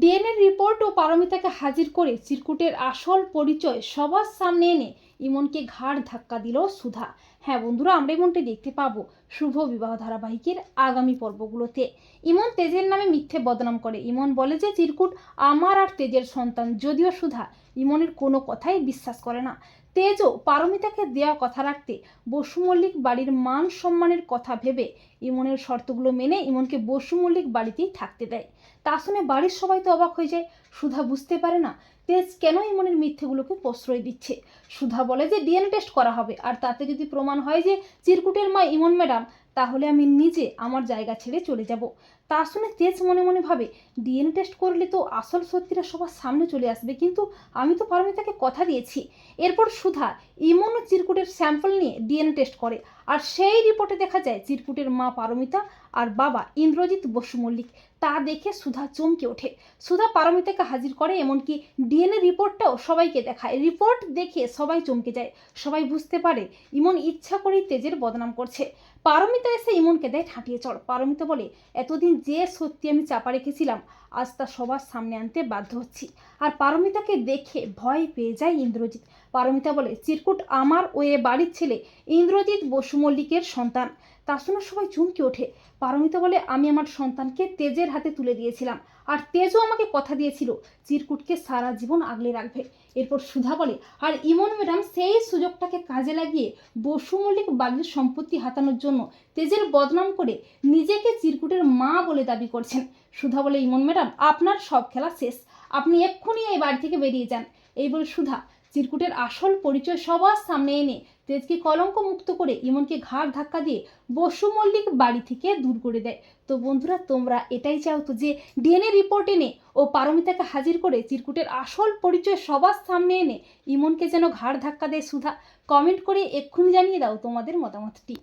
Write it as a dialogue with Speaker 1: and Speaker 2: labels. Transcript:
Speaker 1: DNA report ও পারমিতাকে হাজির করে চিরকুটের আসল পরিচয় সবার সামনে এনে ইমনকে ঘাড় ধাক্কা দিল সুধা। হ্যাঁ বন্ধুরা, আমরা ইমনটি দেখতে পাবো শুভ বিবাহ ধারাবাহিকের আগামী পর্বগুলোতে। ইমন তেজের নামে মিথ্যে বদনাম করে। ইমন বলে যে, চিরকুট আমার আর তেজের সন্তান। যদিও সুধা ইমনের কোনো কথাই বিশ্বাস করে না। তেজও পারমিতাকে দেওয়া কথা রাখতে বসু মল্লিক বাড়ির মান সম্মানের কথা ভেবে ইমনের শর্তগুলো মেনে ইমনকে বসু মল্লিক বাড়িতেই থাকতে দেয়। তা শুনে বাড়ির সবাই তো অবাক হয়ে যায়। সুধা বুঝতে পারে না তেজ কেন ইমনের মিথ্যেগুলোকে প্রশ্রয় দিচ্ছে? সুধা বলে যে ডিএনএ টেস্ট করা হবে। আর তাতে যদি প্রমাণ হয় যে, চিরকুটের মা ইমন ম্যাডাম, তাহলে আমি নিজে আমার জায়গা ছেড়ে চলে যাব। তা শুনে তেজ মনে মনে ভাবে ডিএনএ টেস্ট করলে তো আসল সত্যিটা সবার সামনে চলে আসবে, কিন্তু আমি তো পারমিতাকে কথা দিয়েছি। এরপর সুধা, ইমন ও চিরকুটের স্যাম্পল নিয়ে ডিএনএ টেস্ট করে। আর সেই রিপোর্টে দেখা যায়, চিরকুটের মা পারমিতা আর বাবা ইন্দ্রজিৎ বসু মল্লিক। তা দেখে সুধা চমকে ওঠে। সুধা পারমিতাকে হাজির করে, এমনকি ডিএনএ রিপোর্টটাও সবাইকে দেখায়। রিপোর্ট দেখে সবাই চমকে যায়। সবাই বুঝতে পারে, ইমন ইচ্ছা করেই তেজের বদনাম করছে। পারমিতা এসে ইমনকে দেয় ঠাঁটিয়ে চড়। পারমিতা বলে, এতদিন যে সত্যি আমি চাপা রেখেছিলাম আজ তা সবার সামনে আনতে বাধ্য হচ্ছি। আর পারমিতাকে দেখে ভয় পেয়ে যায় ইন্দ্রজিৎ। পারমিতা বলে, চিরকুট আমার ও এ বাড়ির ছেলে ইন্দ্রজিৎ বসু মল্লিকের সন্তান। তা শুনে সবাই চমকে ওঠে। পারমিতা বলে, আমি আমার সন্তানকে তেজের হাতে তুলে দিয়েছিলাম। আর তেজও আমাকে কথা দিয়েছিল, চিরকুটকে সারা জীবন আগলে রাখবে। এরপর সুধা বলে, আর ইমন ম্যাডাম, সেই সুযোগটাকে কাজে লাগিয়ে বসু মল্লিক বাড়ির সম্পত্তি হাতানোর জন্য তেজের বদনাম করে নিজেকে চিরকুটের মা বলে দাবি করছেন। সুধা বলে, ইমন ম্যাডাম, আপনার সব খেলা শেষ। আপনি এক্ষুনি এই বাড়ি থেকে বেরিয়ে যান। এই বলে সুধা চিরকুটের আসল পরিচয় সবার সামনে এনে তেজকে কলঙ্ক মুক্ত করে ইমনকে ঘাড় ধাক্কা দিয়ে বসু মল্লিক বাড়ি থেকে দূর করে দেয়। তো বন্ধুরা, তোমরা এটাই চাও তো যে ডিএনএ রিপোর্ট এনে ও পারমিতাকে হাজির করে চিরকুটের আসল পরিচয় সবার সামনে এনে ইমনকে যেন ঘাড় ধাক্কা দেয় সুধা। কমেন্ট করে এক্ষুনি জানিয়ে দাও তোমাদের মতামতটি।